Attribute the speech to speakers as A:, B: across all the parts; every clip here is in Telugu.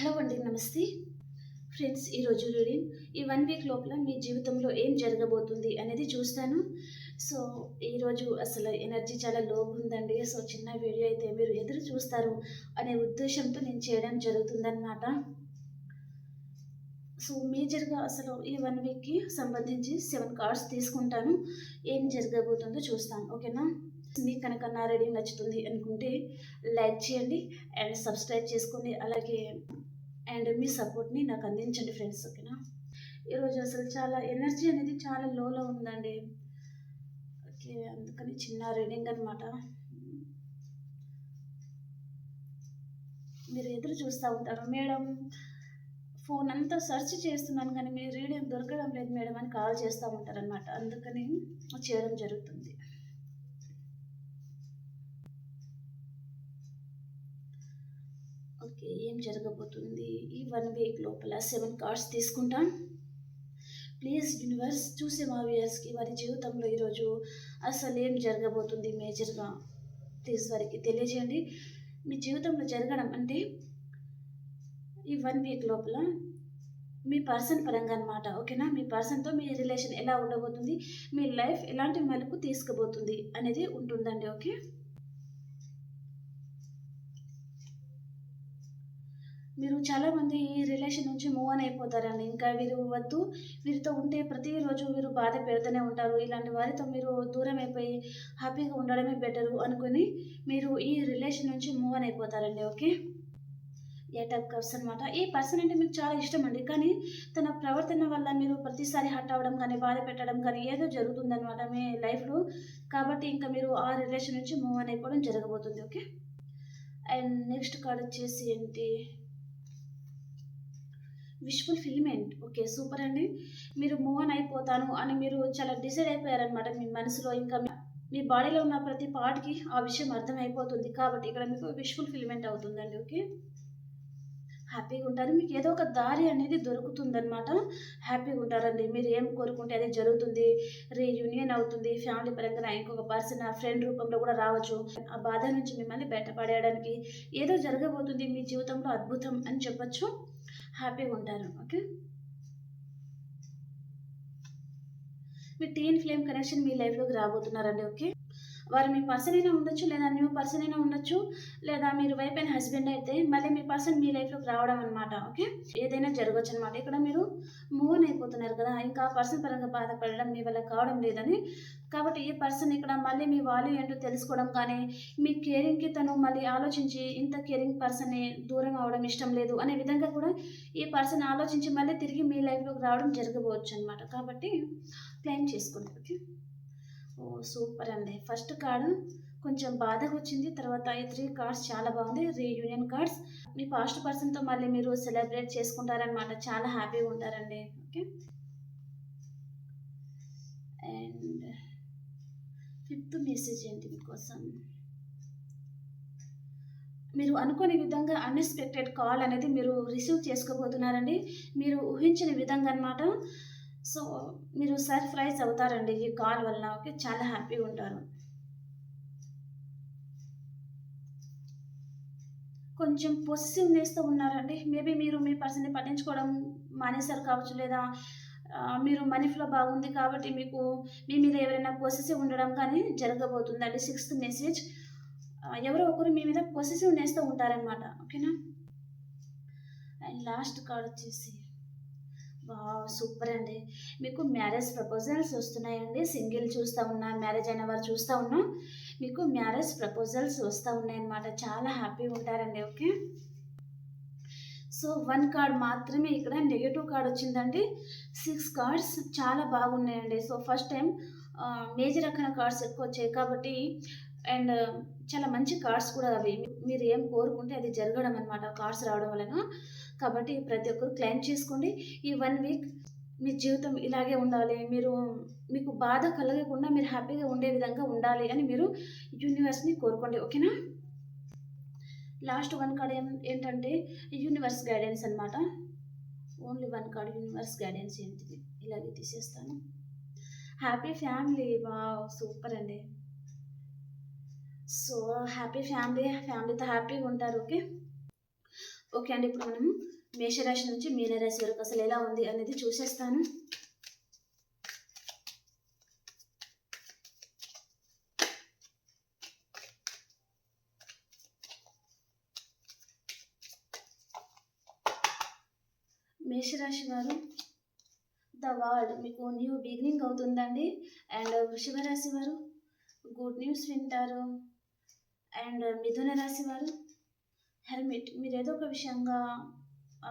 A: హలో అండి నమస్తే. ఫ్రెండ్స్ ఈరోజు రీడింగ్ ఈ వన్ వీక్ లోపల మీ జీవితంలో ఏం జరగబోతుంది అనేది చూస్తాను. సో ఈరోజు అసలు ఎనర్జీ చాలా లోగా ఉందండి సో చిన్న వీడియో అయితే మీరు ఎదురు చూస్తారు అనే ఉద్దేశంతో నేను చేయడం జరుగుతుందన్నమాట. సో మేజర్గా అసలు ఈ వన్ వీక్కి సంబంధించి సెవెన్ కార్డ్స్ తీసుకుంటాను. ఏం జరగబోతుందో చూస్తాను ఓకేనా? మీకు కనుక నా రీడింగ్ నచ్చుతుంది అనుకుంటే లైక్ చేయండి అండ్ సబ్స్క్రైబ్ చేసుకోండి. అలాగే అండ్ మీ సపోర్ట్ని నాకు అందించండి ఫ్రెండ్స్ ఓకేనా? ఈరోజు అసలు చాలా ఎనర్జీ అనేది చాలా లోలో ఉందండి. ఓకే అందుకని చిన్న రీడింగ్ అనమాట మీరు ఎదురు చూస్తూ ఉంటారు. మేడం ఫోన్ అంతా సెర్చ్ చేస్తున్నాను కానీ మీరు రీడింగ్ దొరకడం లేదు మేడం అని కాల్ చేస్తూ ఉంటారనమాట అందుకని చేయడం జరుగుతుంది. ఓకే ఏం జరగబోతుంది? ఈ వన్ వీక్ లోపల సెవెన్ కార్డ్స్ తీసుకుంటాం. ప్లీజ్ యూనివర్స్ చూసే మా వ్యూయర్స్కి వారి జీవితంలో ఈరోజు అసలు ఏం జరగబోతుంది మేజర్గా ప్లీజ్ వారికి తెలియజేయండి. మీ జీవితంలో జరగడం అంటే ఈ వన్ వీక్ లోపల మీ పర్సన్ పరంగా అనమాట ఓకేనా? మీ పర్సన్తో మీ రిలేషన్ ఎలా ఉండబోతుంది మీ లైఫ్ ఎలాంటి మలుపు తీసుకుపోతుంది అనేది ఉంటుందండి ఓకే? మీరు చాలామంది ఈ రిలేషన్ నుంచి మూవ్ అని అయిపోతారండి. ఇంకా వీరు వద్దు వీరితో ఉంటే ప్రతిరోజు వీరు బాధ పెడుతూనే ఉంటారు. ఇలాంటి వారితో మీరు దూరం అయిపోయి హ్యాపీగా ఉండడమే బెటరు అనుకుని మీరు ఈ రిలేషన్ నుంచి మూవ్ అని అయిపోతారండి. ఓకే? ఎయిట్ ఆఫ్ కప్స్ అనమాట ఈ పర్సన్ అంటే మీకు చాలా ఇష్టం అండి. కానీ తన ప్రవర్తన వల్ల మీరు ప్రతిసారి హట్ అవ్వడం కానీ బాధ పెట్టడం కానీ ఏదో జరుగుతుందనమాట మీ లైఫ్లో. కాబట్టి ఇంకా మీరు ఆ రిలేషన్ నుంచి మూవ్ అని అయిపోవడం జరగబోతుంది. ఓకే? అండ్ నెక్స్ట్ కార్డ్ వచ్చేసి ఏంటి? విష్ఫుల్ ఫిల్మెంట్. ఓకే సూపర్ అండి. మీరు మూవ్ ఆన్ అయిపోతాను అని మీరు చాలా డిసైడ్ అయిపోయారనమాట మీ మనసులో. ఇంకా మీ- బాడీలో ఉన్న ప్రతి పార్ట్కి ఆ విషయం అర్థమైపోతుంది. కాబట్టి ఇక్కడ మీకు విష్ఫుల్ ఫిల్మెంట్ అవుతుందండి ఓకే? హ్యాపీగా ఉంటారు. మీకు ఏదో ఒక దారి అనేది దొరుకుతుందనమాట హ్యాపీగా ఉంటారండి. మీరు ఏం కోరుకుంటే అది జరుగుతుంది. రీయూనియన్ అవుతుంది. ఫ్యామిలీ పరంగా ఇంకొక పర్సన్ ఫ్రెండ్ రూపంలో కూడా రావచ్చు. ఆ బాధ నుంచి మిమ్మల్ని బయటపడేయడానికి ఏదో జరగబోతుంది మీ జీవితంలో అద్భుతం అని చెప్పొచ్చు. హ్యాపీగా ఉంటారు. ఓకే? మీ టీన్ ఫ్లేమ్ కనెక్షన్ మీ లైఫ్లోకి రాబోతున్నారండి ఓకే? వారు మీ పర్సన్ అయినా ఉండొచ్చు లేదా న్యూ పర్సన్ అయినా ఉండొచ్చు లేదా మీరు వైఫ్ అండ్ హస్బెండ్ అయితే మళ్ళీ మీ పర్సన్ మీ లైఫ్లోకి రావడం అనమాట ఓకే? ఏదైనా జరగవచ్చు అనమాట ఇక్కడ మీరు మూవ్ అయిపోతున్నారు కదా ఇంకా పర్సన్ పరంగా బాధపడడం మీ వల్ల కావడం లేదని కాబట్టి ఈ పర్సన్ ఇక్కడ మళ్ళీ మీ వాల్యూ ఏంటో తెలుసుకోవడం కానీ మీ కేరింగ్కి తను మళ్ళీ ఆలోచించి ఇంత కేరింగ్ పర్సన్ని దూరం అవడం ఇష్టం లేదు అనే విధంగా కూడా ఈ పర్సన్ ఆలోచించి మళ్ళీ తిరిగి మీ లైఫ్లోకి రావడం జరగవచ్చు అనమాట కాబట్టి క్లెయిమ్ చేసుకోండి. ఓకే? ఓ సూపర్ అండి. ఫస్ట్ కార్డు కొంచెం బాధగా వచ్చింది. తర్వాత ఈ త్రీ కార్డ్స్ చాలా బాగుంది. రీయూనియన్ కార్డ్స్ మీ పాస్ట్ పర్సన్తో మళ్ళీ మీరు సెలబ్రేట్ చేసుకుంటారనమాట చాలా హ్యాపీగా ఉంటారండి. ఓకే? గుర్తు మెసేజ్ ఏంటి మీకోసం? మీరు అనుకోని విధంగా అన్ఎక్స్పెక్టెడ్ కాల్ అనేది మీరు రిసీవ్ చేసుకోబోతున్నారండి. మీరు ఊహించిన విధంగా అనమాట సో మీరు సర్ప్రైజ్ అవుతారండి ఈ కాల్ వల్ల ఓకే? చాలా హ్యాపీగా ఉంటారు. కొంచెం పొసిసివ్నెస్తో ఉన్నారండి. మేబీ మీరు మీ పర్సన్ని పట్టించుకోవడం మానేశారు కావచ్చు లేదా మీరు మనీ ఫ్లో బాగుంది కాబట్టి మీకు మీ మీద ఎవరైనా పొసెసివ్ ఉండడం కానీ జరగబోతుందండి సిక్స్త్ మెసేజ్ ఎవరో ఒకరు మీ మీద పొసిసివ్నెస్తో ఉంటారనమాట ఓకేనా అండ్ లాస్ట్ కార్డ్ వచ్చేసి సూపర్ అండి. మీకు మ్యారేజ్ ప్రపోజల్స్ వస్తున్నాయండి. సింగిల్ చూస్తూ ఉన్నా మ్యారేజ్ అయిన వారు చూస్తూ ఉన్నా మీకు మ్యారేజ్ ప్రపోజల్స్ వస్తూ ఉన్నాయన్నమాట. చాలా హ్యాపీగా ఉంటారండి. ఓకే సో వన్ కార్డ్ మాత్రమే ఇక్కడ నెగిటివ్ కార్డ్ వచ్చిందండి. సిక్స్ కార్డ్స్ చాలా బాగున్నాయండి. సో ఫస్ట్ టైం మేజర్ రకమైన కార్డ్స్ ఎక్కువ వచ్చాయి కాబట్టి అండ్ చాలా మంచి కార్డ్స్ కూడా అవి. మీరు ఏం కోరుకుంటే అది జరగడం అనమాట కార్డ్స్ రావడం వలన. కాబట్టి ప్రతి ఒక్కరు క్లైమ్ చేసుకోండి. ఈ వన్ వీక్ మీ జీవితం ఇలాగే ఉండాలి. మీరు మీకు బాధ కలగకుండా మీరు హ్యాపీగా ఉండే విధంగా ఉండాలి అని మీరు యూనివర్స్ని కోరుకోండి. ఓకేనా? లాస్ట్ వన్ కార్డ్ ఏం ఏంటంటే యూనివర్స్ గైడెన్స్ అనమాట only one card universe guidance ఏంటిది? ఇలాగే తీసేస్తాను. Happy family. వా సూపర్ అండి. So happy family. ఫ్యామిలీతో హ్యాపీగా ఉంటారు ఓకే? ఓకే అండి ఇప్పుడు మనం మేషరాశి నుంచి మీనరాశి వరకు అసలు ఎలా ఉంది అనేది చూసేస్తాను. మేషరాశి వారు ద వరల్డ్ మీకు న్యూ బిగినింగ్ అవుతుందండి. అండ్ వృషభరాశి వారు గుడ్ న్యూస్ వింటారు. అండ్ మిథున రాశి వారు హెల్మెట్ మీరు ఏదో ఒక విషయంగా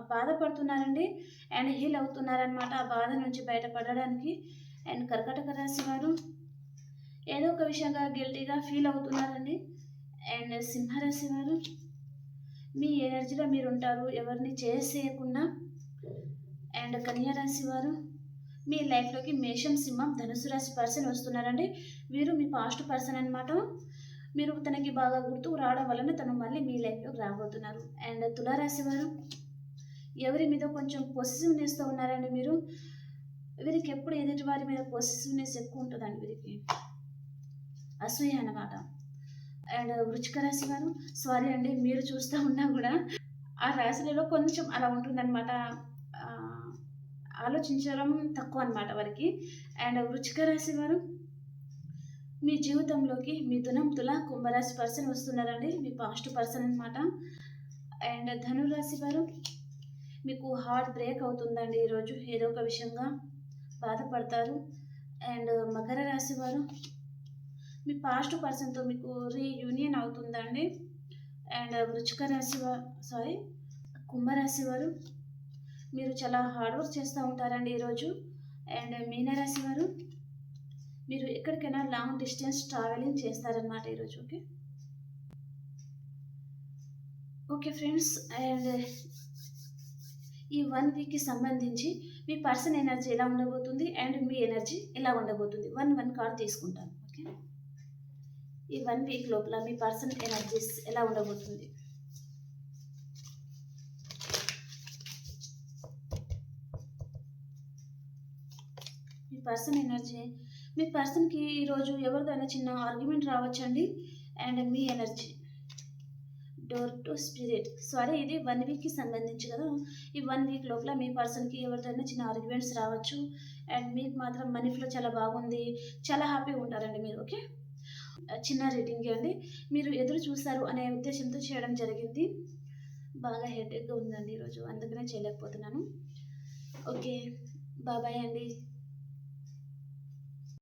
A: బాధపడుతున్నారండి. అండ్ హీల్ అవుతున్నారనమాట ఆ బాధ నుంచి బయటపడడానికి. అండ్ కర్కటక రాశి వారు ఏదో ఒక విషయంగా గిల్టీగా ఫీల్ అవుతున్నారండి. అండ్ సింహరాశి వారు మీ ఎనర్జీలో మీరు ఉంటారు ఎవరిని చేసేయకుండా అండ్ కన్యా రాశి వారు మీ లైఫ్లోకి మేషం సింహం ధనుసు రాశి పర్సన్ వస్తున్నారండి. వీరు మీ పాస్ట్ పర్సన్ అనమాట మీరు తనకి బాగా గుర్తుకు రావడం వలన తను మళ్ళీ మీ లైఫ్లోకి రాబోతున్నారు. అండ్ తులారాశి వారు ఎవరి మీద కొంచెం పొసిటివ్నెస్తో ఉన్నారండి మీరు? వీరికి ఎప్పుడు ఎదుటి వారి మీద పొసిసివ్నెస్ ఎక్కువ ఉంటుందండి వీరికి. అసూయ అన్నమాట. అండ్ వృచ్చిక రాశి వారు సారీ అండి మీరు చూస్తూ ఉన్నా కూడా ఆ రాశులలో కొంచెం అలా ఉంటుందన్నమాట. ఆలోచించడం తక్కువ అనమాట వారికి. అండ్ వృచ్చిక రాశి వారు మీ జీవితంలోకి మిథునం తుల కుంభరాశి పర్సన్ వస్తున్నారండి. మీ పాస్ట్ పర్సన్ అన్నమాట. అండ్ ధనురాశి వారు మీకు హార్ట్ బ్రేక్ అవుతుందండి. ఈరోజు ఏదో ఒక విషయంగా బాధపడతారు. అండ్ మకర రాశి వారు మీ పాస్ట్ పర్సన్తో మీకు రీయూనియన్ అవుతుందండి. అండ్ వృచ్చిక రాశి వారు సారీ కుంభరాశి వారు మీరు చాలా హార్డ్ వర్క్ చేస్తూ ఉంటారండి ఈరోజు అండ్ మీనరాశి వారు మీరు ఎక్కడికైనా లాంగ్ డిస్టెన్స్ ట్రావెలింగ్ చేస్తారనమాట ఈరోజు ఓకే? ఓకే ఫ్రెండ్స్ అండ్ ఈ వన్ వీక్కి సంబంధించి మీ పర్సన్ ఎనర్జీ ఎలా ఉండబోతుంది అండ్ మీ ఎనర్జీ ఎలా ఉండబోతుంది? వన్ వన్ కార్డ్ తీసుకుంటాను ఓకే? ఈ వన్ వీక్ లోపల మీ పర్సన్ ఎనర్జీస్ ఎలా ఉండబోతుంది? Person energy. మీ పర్సన్కి ఈరోజు ఎవరిదైనా చిన్న ఆర్గ్యుమెంట్ రావచ్చండి? And me energy. Door to spirit. Sorry ఇది వన్ వీక్కి సంబంధించి కదా? ఈ వన్ వీక్ లోపల మీ పర్సన్కి ఎవరిదైనా చిన్న ఆర్గ్యుమెంట్స్ రావచ్చు. అండ్ మీకు మాత్రం మనీ ఫ్లో చాలా బాగుంది. చాలా హ్యాపీగా ఉంటారండి మీరు ఓకే? చిన్న రీడింగ్ అండి. మీరు ఎదురు చూస్తారు అనే ఉద్దేశంతో చేయడం జరిగింది. బాగా హెడేక్గా ఉందండి ఈరోజు అందుకనే చేయలేకపోతున్నాను. ఓకే. బాబాయ్ అండి.